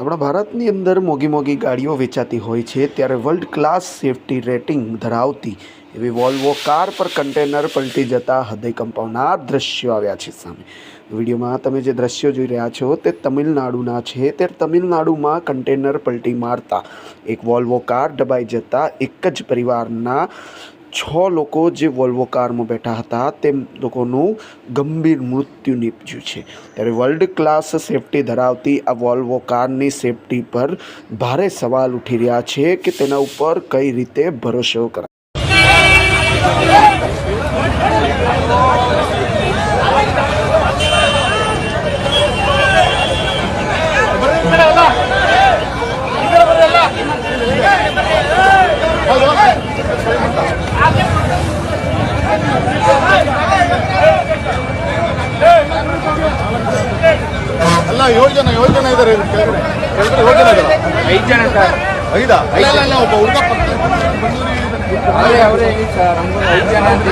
આપણા ભારતની અંદર મોંઘી મોંઘી ગાડીઓ વેચાતી હોય છે, ત્યારે વર્લ્ડ ક્લાસ સેફટી રેટિંગ ધરાવતી એવી વોલ્વો કાર પર કન્ટેનર પલટી જતા હૃદય કંપાવનાર દ્રશ્યો આવ્યા છે સામે. વિડીયોમાં તમે જે દ્રશ્યો જોઈ રહ્યા છો, તે તમિલનાડુના છે. તે તમિલનાડુમાં કન્ટેનર પલટી મારતા એક વોલ્વો કાર દબાઈ જતા એક જ પરિવારના છ લોકો જે વોલ્વો કારમાં બેઠા હતા તે લોકોનું ગંભીર મૃત્યુ નીપજ્યું છે. ત્યારે વર્લ્ડ ક્લાસ સેફટી ધરાવતી આ વોલ્વો કારની સેફટી પર ભારે સવાલ ઉઠી રહ્યા છે કે તેના ઉપર કઈ રીતે ભરોસો કરાય. ಅಲ್ಲ ಏಳು ಜನ ಏಳು ಜನ ಇದ್ದಾರೆ ಕೆಳಗಡೆ ಕೆಳಗಡೆ ಏಳು ಜನ ಇದ್ದಾರೆ ಐದು? ಜನ. ಸರ್ ಐದಾ ಒಬ್ಬ ಹುಡುಗ ಪಕ್ಕ ಅವರೇ ಅವರೇ ಸರ್ ಐದು ಜನ ಅಂತ